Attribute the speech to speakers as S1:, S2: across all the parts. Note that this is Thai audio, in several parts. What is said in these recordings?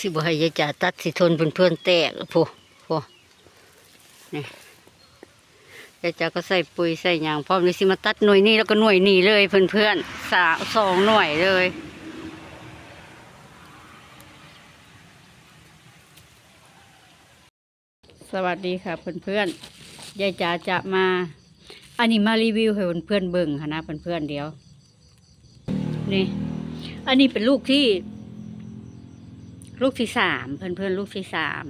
S1: สิบ่ให้ยายจ๋าตัดสิทนเพื่อนๆแตกแล้วพูพูนี่ยายจ๋าก็ใส่ปุ๋ยใส่ยางพร้อมเลยสิมาตัดหน่วยนี้แล้วก็หน่วยนี้เลยเพื่อนๆสามสองหน่วยเลยสวัสดีค่ะเพื่อนๆยายจ๋าจะมา อันนี้มารีวิวให้เพื่อนๆเบิ่งค่ะนะเพื่อนๆเดี๋ยว นี่ อันนี้เป็นลูกที่ ลูกที่สามเพื่อนๆลูกที่สาม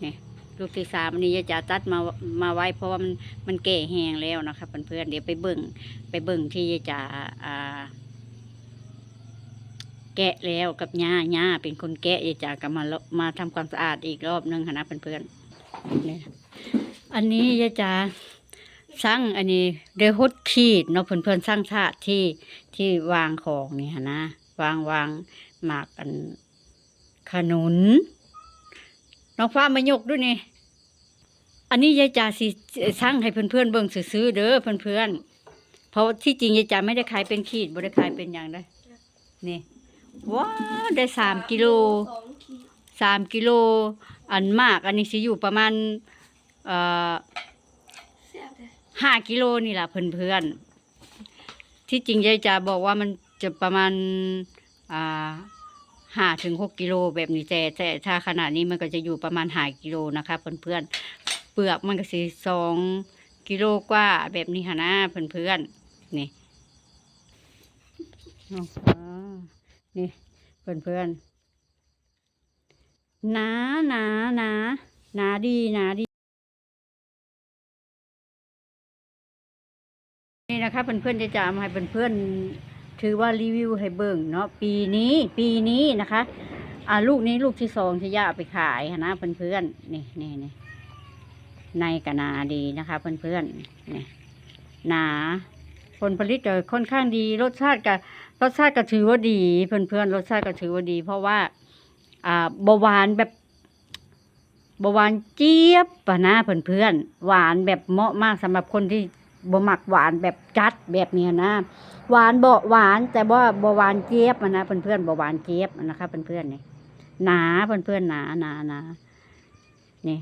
S1: เนี่ยลูกที่สามอันนี้ยายจ๋าตัดมามาไว้เพราะว่ามันมันแก่แห้งแล้วนะคะเพื่อนๆเดี๋ยวไปเบิ่งไปเบิ่งที่ยายจ๋าอ่าแกะแล้วกับย่าย่าเป็นคนแกะยายจ๋าก็มามาทำความสะอาดอีกรอบนึงค่ะนะเพื่อนๆนี่ยอันนี้ยายจ๋าสร้างอันนี้เดฮดขีดเนาะเพื่อนๆสร้างถาที่ที่วางของนี่ค่ะนะ วางวางหมากอัน ขนุนน้องฟ้ามายกด้วยนี่ อันนี้ยายจ่าสิสร้างให้เพื่อนๆเบิ่งซื้อๆเด้อเพื่อนๆเพราะที่จริงยายจ่าไม่ได้ขายเป็นขีดบ่ได้ขายเป็นอย่างได้นี่ว้าได้สามกิโล
S2: สา
S1: มกิโล อันมาก อันนี้สิอยู่ประมาณเอ่อห้ากิโลนี่แหละเพื่อนๆที่จริงยายจ่าบอกว่ามันจะประมาณอ่า ห้าถึงหกกิโลแบบนี้แต่แต่ถ้าขนาดนี้มันก็จะอยู่ประมาณห้ากิโลนะคะ เพื่อนๆเปลือกมันก็สิสองกิโลกว่าแบบนี้ค่ะนะเพื่อนๆนี่อ๋อนี่เพื่อนๆหนาหนาหนาหนาดีหนาดีนี่นะคะเพื่อนๆจะจามให้เพื่อนๆ ถือว่ารีวิวให้เบิ่งเนาะปีนี้ปีนี้นะคะอ่าลูกนี้ลูกที่สองที่ย่าเอาไปขายค่ะนะเพื่อนๆนี่นี่นี่ในกนาดีนะคะเพื่อนๆนี่หนาผลผลิตก็ค่อนข้างดีรสชาติก็รสชาติก็ถือว่าดี เพื่อนๆรสชาติก็ถือว่าดี เพราะว่า อ่าบหวานแบบบหวานเจี๊ยบปะนะเพื่อนๆหวานแบบเหมาะมากสำหรับคนที่ บ่หมักหวานแบบจัดแบบเนี้ยนะ หวานบ่หวานแต่ว่าบ่หวานเจี๊ยบอะนะเพื่อนๆบ่หวานเจี๊ยบนะคะเพื่อนๆนี่หนาเพื่อนๆหนาหนาหนานี่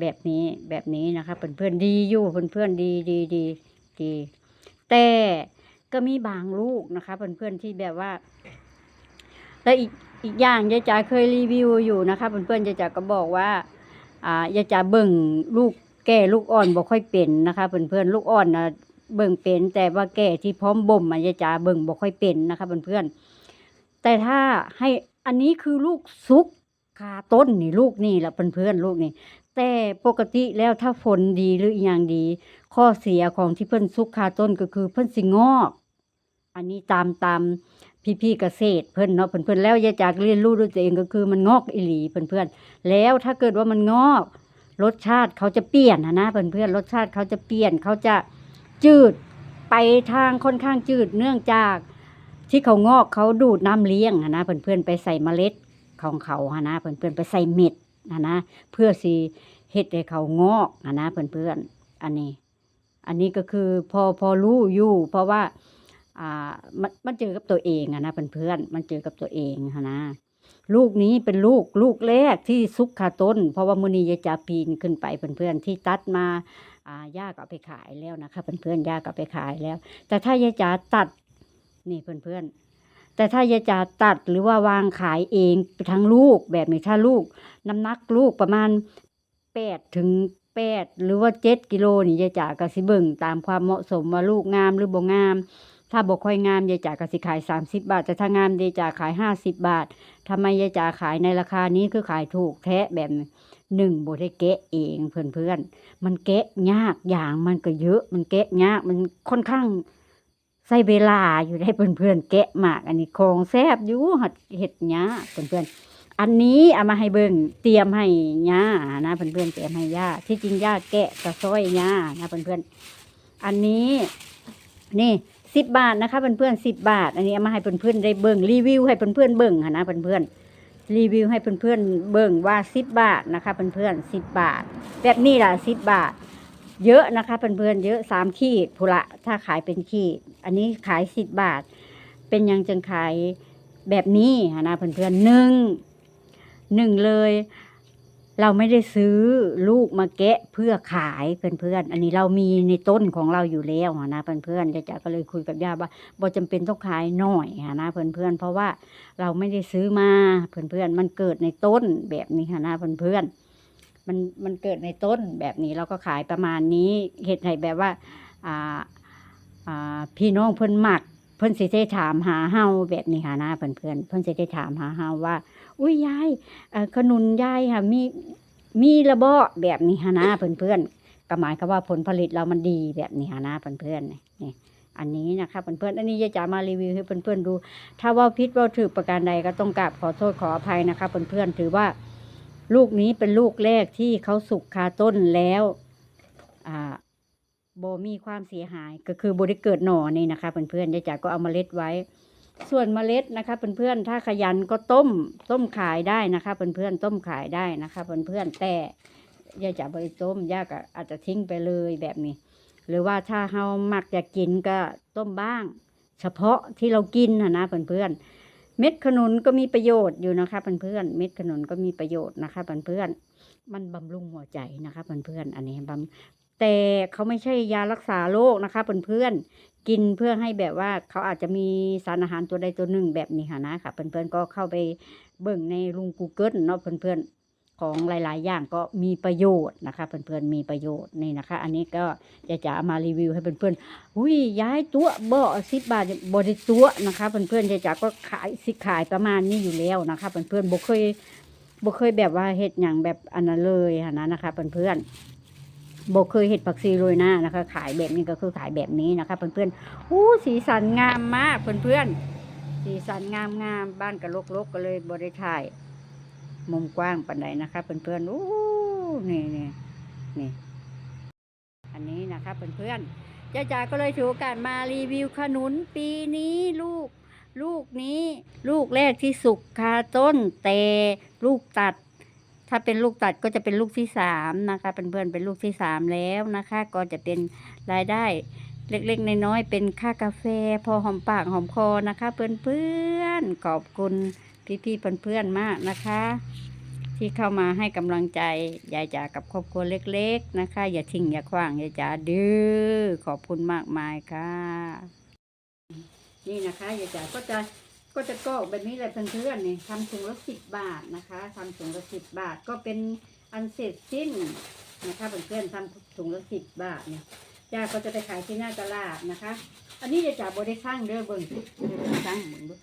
S1: แบบนี้แบบนี้นะคะเพื่อนๆดีอยู่เพื่อนๆดีดีดีดีแต่ก็มีบางลูกนะคะเพื่อนๆที่แบบว่า และอีกอีกอย่างยายจ๋าเคยรีวิวอยู่นะคะเพื่อนๆยายจ๋าก็บอกว่า อ่ายายจ๋าเบิ่งลูก แก่ลูกอ่อนบ่ค่อยเป็นนะคะเพื่อนๆลูกอ่อนนะเบิ่งเป็นแต่ว่าแก่ที่พร้อมบ่มอะยายจ๋าเบิ่งบ่ค่อยเป็นนะคะเพื่อนๆแต่ถ้าให้อันนี้คือลูกซุกคาต้นนี่ลูกนี่แหละเพื่อนๆลูกนี่ แต่ปกติแล้วถ้าฝนดีหรืออย่างดี ข้อเสียของที่เพิ่อนซุกคาต้นก็คือเพิ่อนสิงอก อันนี้ตามตามพี่ๆเกษตรเพิ่อนเนาะเพิ่อนๆแล้วยาจากเรียนรู้ด้วยตัวเองก็คือมันงอกอีหลีเพื่อนๆแล้วถ้าเกิดว่ามันงอก รสชาติเขาจะเปลี่ยนนะนะเพื่อนๆรสชาติเขาจะเปลี่ยนเขาจะจืดไปทางค่อนข้างจืดเนื่องจากที่เขางอกเขาดูดน้ำเลี้ยงอะนะเพื่อนๆไปใส่เมล็ดของเขาฮะนะเพื่อนๆไปใส่เม็ดนะนะเพื่อสีเฮ็ดให้เขางอกอะนะเพื่อนๆอันนี้ อันนี้ก็คือพอพอรู้อยู่เพราะว่าอ่ามันมันเจอกับตัวเองอะนะเพื่อนๆมันเจอกับตัวเองนะ ลูกนี้เป็นลูกลูกแรกที่ซุกคาต้น เพราะว่ามือนี้ยายจาปีนขึ้นไปเพื่อนๆที่ตัดมาอ่าย่าก็เอาไปขายแล้วนะคะเพื่อนๆย่าก็เอาไปขายแล้ว แต่ถ้ายายจาตัดนี่เพื่อนๆ แต่ถ้ายายจาตัดหรือว่าวางขายเองทั้งลูกแบบนี้ถ้าลูกน้ำหนักลูกประมาณแปดถึงแปดหรือว่าเจ็ดกิโลนี่ยายจาก็สิเบิ่งตามความเหมาะสมว่าลูกงามหรือบ่งาม ถ้าบ่ค่อยงามยายจาก็สิขายสามสิบบาท แต่ถ้างามยายจาขายห้าสิบบาททำไมยายจ๋าขายในราคานี้คือขายถูกแท้แบบหนึ่งบได้แกะเองเพื่อนๆมันแกะยากอย่างมันก็เยอะ มันแกะยากมันค่อนข้างใช้เวลาอยู่ได้เพื่อนๆแกะมาก อันนี้ของแซบอยู่หัดเห็ดยาเพื่อนๆอันนี้เอามาให้เบิ่งเตรียมให้ย่านะเพื่อนๆเตรียมให้ยาที่จริงยาแกะกระซ้อยย่านะเพื่อนๆอันนี้นี่ สิบบาทนะคะเพื่อนๆสิบบาท อันนี้เอามาให้เพื่อนๆได้เบิ่งรีวิวให้เพื่อนๆเบิ่งค่ะนะเพื่อนๆรีวิวให้เพื่อนๆเบิ่งว่าสิบบาทนะคะเพื่อนๆสิบบาท แบบนี้ล่ะสิบบาท เยอะนะคะเพื่อนๆเยอะสามขีดพุละถ้าขายเป็นขีด อันนี้ขายสิบบาท เป็นยังจึงขายแบบนี้ค่ะนะเพื่อนๆหนึ่งหนึ่งเลย เราไม่ได้ซื้อลูกมาแกะเพื่อขายเพื่อนๆ อันนี้เรามีในต้นของเราอยู่แล้วอะนะเพื่อนๆจะจ๋าก็เลยคุยกับย่าว่าบ่จำเป็นต้องขายหน่อยอะนะเพื่อนๆ เพราะว่าเราไม่ได้ซื้อมาเพื่อนๆ มันเกิดในต้นแบบนี้ค่ะนะเพื่อนๆ มันมันเกิดในต้นแบบนี้เราก็ขายประมาณนี้เห็ดให้แบบว่าอ่าอ่าพี่น้องเพิ่นหมักเพิ่นสิได้ถามหาเฮาแบบนี้ค่ะนะเพื่อนๆเพิ่นสิได้ถามหาเฮาว่า อุ้ยยายขนุนยายค่ะมีมีระเบาะแบบนี้ค่ะนะเพื่อนๆก็หมายความว่าผลผลิตเรามันดีแบบนี้ค่ะนะเพื่อนๆนี่นี่อันนี้นะคะเพื่อนๆอันนี้ยายจ๋ามารีวิวให้เพื่อนๆดู ถ้าว่าพิษว่าถือประการใดก็ต้องกราบขอโทษขออภัยนะคะเพื่อนๆถือว่าลูกนี้เป็นลูกแรกที่เขาสุกคาต้นแล้วอ่าโบมีความเสียหายก็คือโบได้เกิดหน่อนี่นะคะเพื่อนๆยายจ๋าก็เอามาเล็ดไว้ ส่วนเมล็ดนะคะเพื่อนๆถ้าขยันก็ต้ม ต้มขายได้นะคะเพื่อนๆต้มขายได้นะคะเพื่อนๆแต่ยาจ๋าบริต้มย่าก็อาจจะทิ้งไปเลยแบบนี้ หรือว่าถ้าเฮามักจะกินก็ต้มบ้าง เฉพาะที่เรากินนะนะเพื่อนๆเม็ดขนุนก็มีประโยชน์อยู่นะคะเพื่อนๆเม็ดขนุนก็มีประโยชน์นะคะเพื่อนๆมันบำรุงหัวใจนะคะเพื่อนๆอันนี้บำแต่เขาไม่ใช่ยารักษาโรคนะคะเพื่อนๆ กินเพื่อให้แบบว่าเขาอาจจะมีสารอาหารตัวใดตัวหนึ่งแบบนี้ค่ะนะค่ะ เพื่อนๆก็เข้าไปเบิ่งในลุง Google เนาะเพื่อนๆของหลาย ๆ อย่างก็มีประโยชน์นะคะเพื่อนๆมีประโยชน์นี่นะคะ อันนี้ก็จะจะเอามารีวิวให้เพื่อนๆอุ้ยย้ายตัวบ่สิบบาทบริตัวนะคะเพื่อนๆจะจะก็ขายสิขายประมาณนี้อยู่แล้วนะคะเพื่อนๆบ่เคยบ่เคยแบบว่าเฮ็ดอย่างแบบอันนั้นเลยค่ะนะนะคะเพื่อนๆ บกเคยเห็ดผักซีโรยหน้านะคะ ขายแบบนี้ก็คือขายแบบนี้นะคะ เพื่อนๆอู้สีสันงามมากเพื่อนๆสีสันงามงามบ้านกระลกๆกก็เลยบริถ่าย มุมกว้างปันใดนะคะ เพื่อนๆอู้นี่นี่นี่อันนี้นะคะเพื่อนๆจ้าจ๋าก็เลยถือโอกาสมารีวิวขนุนปีนี้ลูก ลูกนี้ ลูกแรกที่สุกคาต้นแต่ลูกตัด ถ้าเป็นลูกตัดก็จะเป็นลูกที่สามนะคะเพื่อนๆเป็นลูกที่สามแล้วนะคะ ก็จะเป็นรายได้เล็กๆน้อยๆเป็นค่ากาแฟ พอหอมปากหอมคอนะคะ เพื่อนๆขอบคุณพี่ๆเพื่อนๆมากนะคะ ที่เข้ามาให้กำลังใจยายจ๋ากับครอบครัวเล็ก ๆนะคะ อย่าทิ้งอย่าขว้างยายจ๋าดื้อขอบคุณมากมายค่ะ นี่นะคะยายจ๋าก็จะ ก็จะกรอกแบบนี้เลยเพื่อนๆนี่ทำถุงละสิบบาทนะคะทำถุงละสิบบาทก็เป็นอันเสร็จสิ้นนะคะเพื่อนๆทำถุงละสิบบาทเนี่ยจ้าก็จะไปขายที่หน้าตลาดนะคะ อันนี้จะจ่าบได้ช่างเด้อเบิ่งสิเดี๋ยวจะช่างเบิ่งดู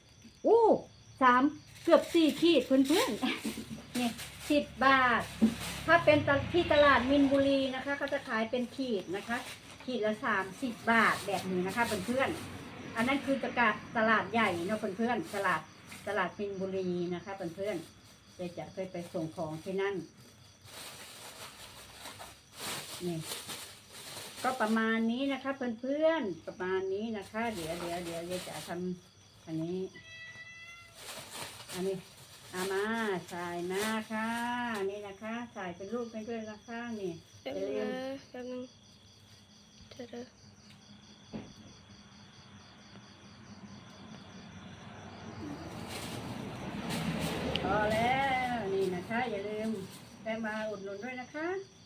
S1: โอ้สามเกือบสี่ขีดเพื่อนๆนี่สิบบาท ถ้าเป็นที่ตลาดมินบุรีนะคะเขาจะขายเป็นขีดนะคะ ขีดละสามสิบบาทแบบนี้นะคะเพื่อนๆ อันนั้นคือตลาดตลาดใหญ่เนาะเพื่อนๆตลาดตลาดมินบุรีนะคะเพื่อนๆเดี๋ยวจะเคยไปส่งของที่นั่นนี่ก็ประมาณนี้นะคะ เพื่อนๆประมาณนี้นะคะ เดี๋ยวเดี๋ยวเดี๋ยวเดี๋ยวจะทำอันนี้ อันนี้อามาใส่มาค่ะนี่นะคะใส่เป็นรูปไปด้วยนะคะนี่
S2: แป๊บนึงนะแป๊บนึงเดี๋ยวเดี๋ยว
S1: พอแล้วนี่นะคะอย่าลืมแวะ มาอุดหนุนด้วยนะคะ